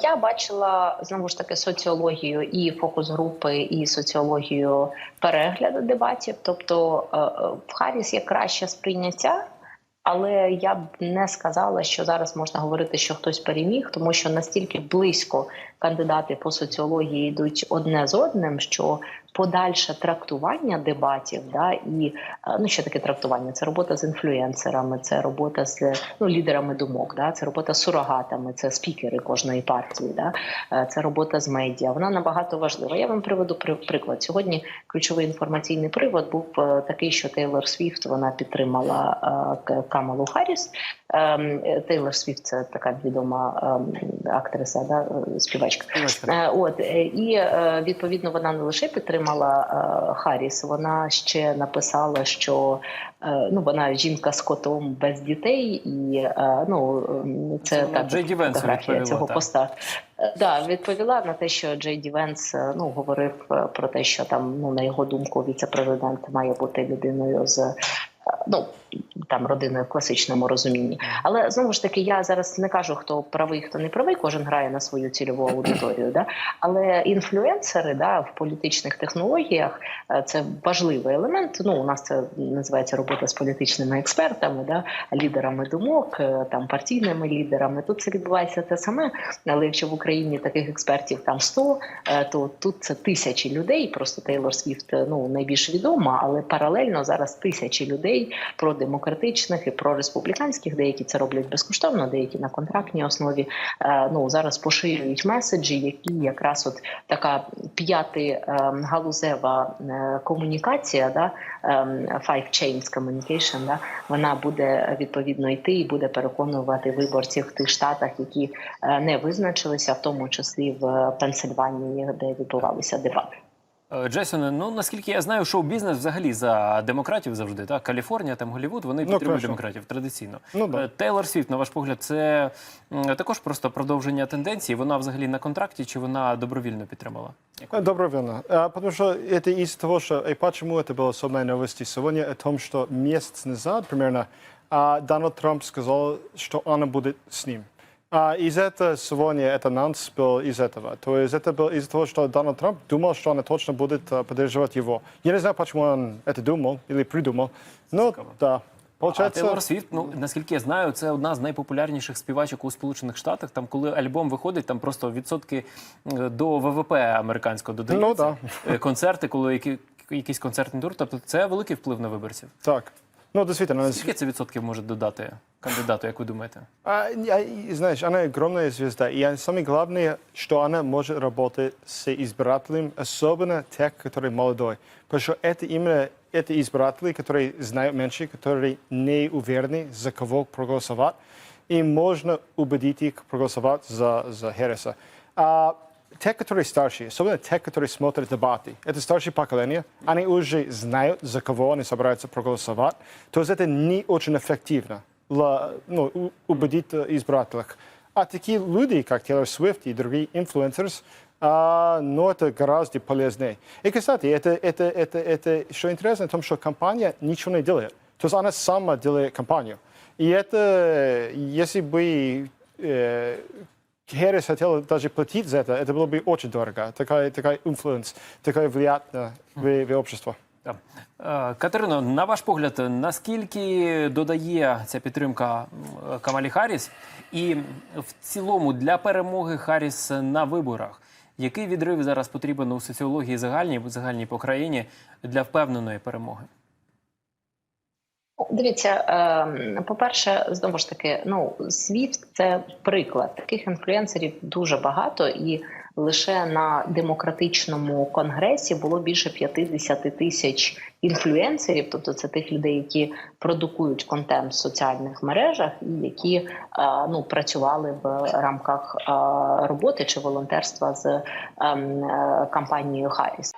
Я бачила знову ж таки соціологію і фокус групи, і соціологію перегляду дебатів. Тобто е, е, в Харріс є краще сприйняття, але я б не сказала, що зараз можна говорити, що хтось переміг, тому що настільки близько кандидати по соціології йдуть одне з одним, що подальше трактування дебатів, да і е, ну що таке трактування? Це робота з інфлюенсерами, це робота з ну лідерами думок, да це робота з сурогатами, це спікери кожної партії, да Е, це робота з медіа. Вона набагато важлива. Я вам приведу приклад. Сьогодні ключовий інформаційний привод був е, такий, що Тейлор Свіфт вона підтримала Камалу Харріс. Ем, Тейлор Свіфт це така відома ем, актриса, да, співачка. Е, От е, і е, відповідно вона не лише підтримала Харріс, вона ще написала, що ну вона жінка з котом без дітей, і ну ем, це так Джей фотографія відповіла, цього так. поста. Да, відповіла на те, що Джей Ді Венс ну говорив про те, що там ну на його думку віце-президент має бути людиною з ну там родиною в класичному розумінні. Але знову ж таки, я зараз не кажу, хто правий, хто не правий. Кожен грає на свою цільову аудиторію. Да? Але інфлюенсери да, в політичних технологіях е, це важливий елемент. Ну, у нас це називається робота з політичними експертами, да, лідерами думок, е, там партійними лідерами. Тут це відбувається те саме. Але якщо в Україні таких експертів там 100, е, то тут це тисячі людей. Просто Тейлор Свіфт ну найбільш відома, але паралельно зараз тисячі людей продемократичних і прореспубліканських, деякі це роблять безкоштовно, деякі на контрактній основі. е, Ну зараз поширюють меседжі, які якраз от така п'яти е, галузева е, комунікація, да five chains communication, да, вона буде відповідно йти і буде переконувати виборців в тих штатах, які не визначилися, в тому числі в Пенсильванії, де відбувалися дебати. Е, Джейсоне, ну наскільки я знаю, шоу-бізнес взагалі за демократів завжди. Так, Каліфорнія, там Голлівуд, вони підтримують конечно. демократів традиційно. Ну, да. Е, Тейлор Свіфт, на ваш погляд, це м, також просто продовження тенденції. Вона взагалі на контракті чи вона добровільно підтримала? Э, Добровольно. А, Потому что это из того, что и почему это было особенной новости сегодня, о том, что месяц назад примерно а, Дональд Трамп сказал, что она будет с ним. А из этого сегодня этот анонс был из этого. То есть это было из-за того, что Дональд Трамп думал, что она точно будет а, поддерживать его. Я не знаю, почему он это думал или придумал. Но да, А получается... Тейлор Свіфт, ну наскільки я знаю, це одна з найпопулярніших співачок у Сполучених Штатах. Там, коли альбом виходить, там просто відсотки е, до ВВП американського додаються. Ну, да. Е, Концерти, коли які, якийсь концертний тур. Тобто це великий вплив на виборців. Так. Ну, действительно, Скільки це відсотків може додати кандидату, як ви думаєте? А, я- и знаешь, она огромная звезда. И самое главное, что она может работать с избирателем, особенно тех, которые молодой. Потому что это именно это избиратели, которые знают меньше, которые не уверены, за кого проголосовать. И можно убедить их проголосовать за, за Херреса. А те, которые старше, особенно те, которые смотрят дебаты, это старшее поколение, они уже знают, за кого они собираются проголосовать. То есть это не очень эффективно ла- ну, у- убедить э, избирателей. А такие люди, как Тейлор Свифт и другие инфлюенсеры, а, ну, это гораздо полезнее. И, кстати, это, это, это, это, что интересно, в том, что компания ничего не делает. То есть она сама делает компанию. И это, если бы э, Хэрис хотел даже платить за это, это было бы очень дорого. Такая, такая инфлюенс, такая влиятельная в, в общество. Так. Е, Катерино, на ваш погляд, наскільки додає ця підтримка м, Камалі Харріс? І в цілому для перемоги Харріс на виборах, який відрив зараз потрібен у соціології загальній, загальній по країні для впевненої перемоги? Дивіться, ем, по-перше, знову ж таки, ну Свіфт це приклад. Таких інфлюенсерів дуже багато, і лише на демократичному конгресі було більше 50 тисяч інфлюенсерів, тобто це тих людей, які продукують контент в соціальних мережах і які е, ну працювали в рамках е, роботи чи волонтерства з ем, е, кампанією Харріс.